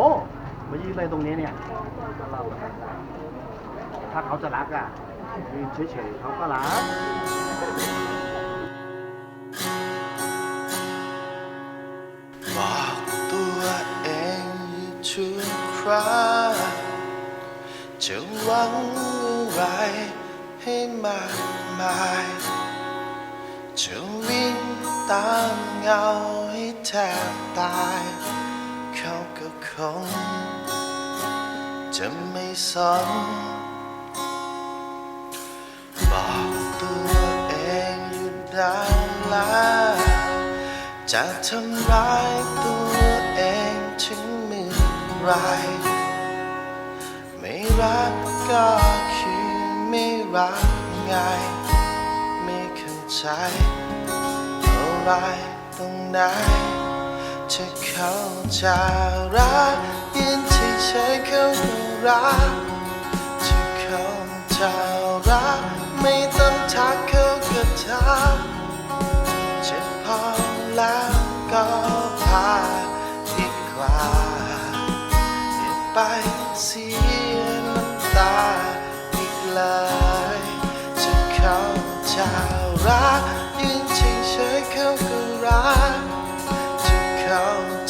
โบมายืนอะไรตรงนี้เนี่ย ถ้าเขาจะรักอะยืนเฉยๆเขาก็รักบอกตัวเองทุกคราจะหวังอะไรให้มากมายจะวิ่งตามเงาให้แทบตาย งจะไม่สนบอกตัวเองอยู่ด้แล้วจะทำร้ายตัวเองถึงมื่อไรไม่รักก็คือไม่รักไงไม่เข้าใจอะไรตรงไหน จะเข้าใจรักยินที่ใช้เขาก็รัก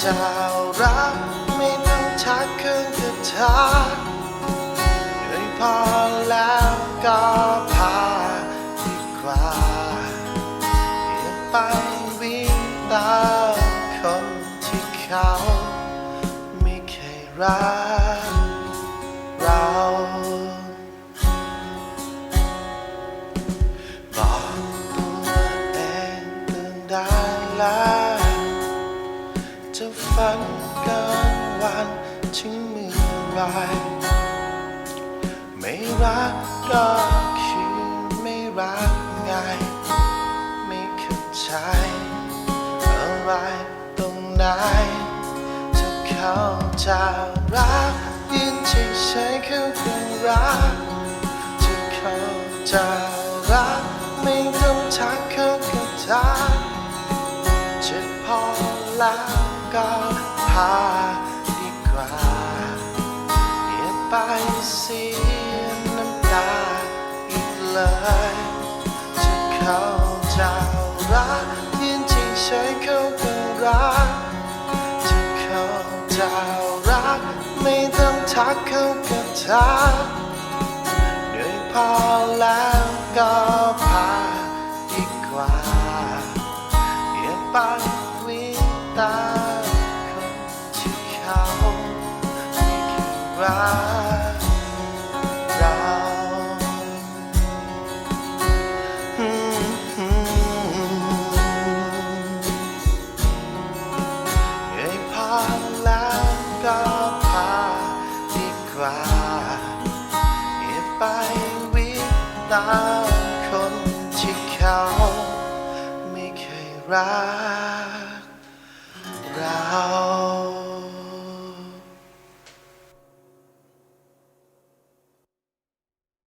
จะรักไม่ต้องทักเขาก็ทักเหนื่อยพอแล้วก็พาดีกว่าอย่าไปวิ่งตามคนที่เขาไม่เคยรัก ถึงเมื่อไรไม่รักก็คือไม่รักไง ไม่เข้าใจอะไรตรงไหนจะเขาจะรักยินเฉยๆเขาก็รักจะเขาจะรักไม่ต้องทักเขาก็ทักจ็บพอแล้วก็พา ดีกว่าอย่าไปเสียน้ำตาอีกเลย จะเขาจะรักยืนเฉยๆเขาก็รักจะเขาจะรักไม่ต้องทักเขาก็ทักเหนื่อยพอแล้วก็พาดีกว่าอย่าไป รักเราอืมอืมเหนื่อยพอแล้วก็พาดีกว่าอย่าไปวิ่งตามคนที่เขาไม่เคยรักเรา